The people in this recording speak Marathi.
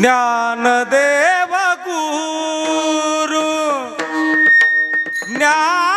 ज्ञानदेव गुरु ज्ञान